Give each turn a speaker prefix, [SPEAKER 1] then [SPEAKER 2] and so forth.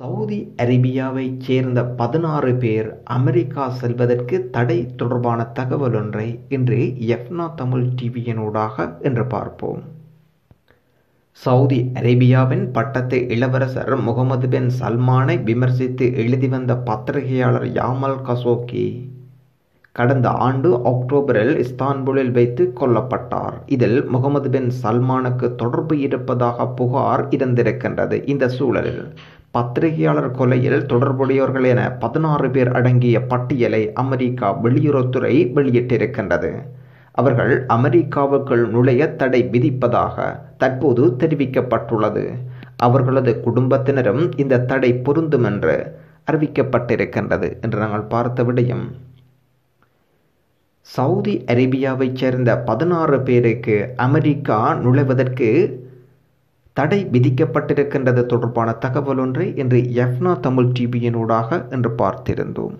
[SPEAKER 1] Saudi அரேபியாவைச் சேர்ந்த பதினாறு பேர் அமெரிக்கா செல்வதற்கு தடை தொடர்பான தகவலொன்றை இன்று எஃப்னா தமிழ் டிவியினூடாக என்று பார்ப்போம். சவுதி அரேபியாவின் பட்டத்து இளவரசர் முகமது பின் சல்மானை விமர்சித்து எழுதி வந்த பத்திரிகையாளர் யாமல் கசோக்கி கடந்த ஆண்டு அக்டோபரில் இஸ்தான்புலில் வைத்து கொல்லப்பட்டார். இதில் முகமது பின் சல்மானுக்கு தொடர்பு இருப்பதாக புகார் இருந்திருக்கின்றது. இந்த சூழலில் பத்திரிகையாளர் கொலையில் தொடர்புடையவர்கள் என பதினாறு பேர் அடங்கிய பட்டியலை அமெரிக்கா வெளியுறவுத்துறை வெளியிட்டிருக்கின்றது. அவர்கள் அமெரிக்காவுக்குள் நுழைய தடை விதிப்பதாக தற்போது தெரிவிக்கப்பட்டுள்ளது. அவர்களது குடும்பத்தினரும் இந்த தடை பொருந்தும் என்று அறிவிக்கப்பட்டிருக்கின்றது என்று நாங்கள் பார்த்த விடயம். சவுதி அரேபியாவைச் சேர்ந்த பதினாறு பேருக்கு அமெரிக்கா நுழைவதற்கு தடை விதிக்கப்பட்டிருக்கின்றது தொடர்பான தகவல் ஒன்றை இன்று எஃப்னா தமிழ் டிவியினூடாக இன்று பார்த்திருந்தோம்.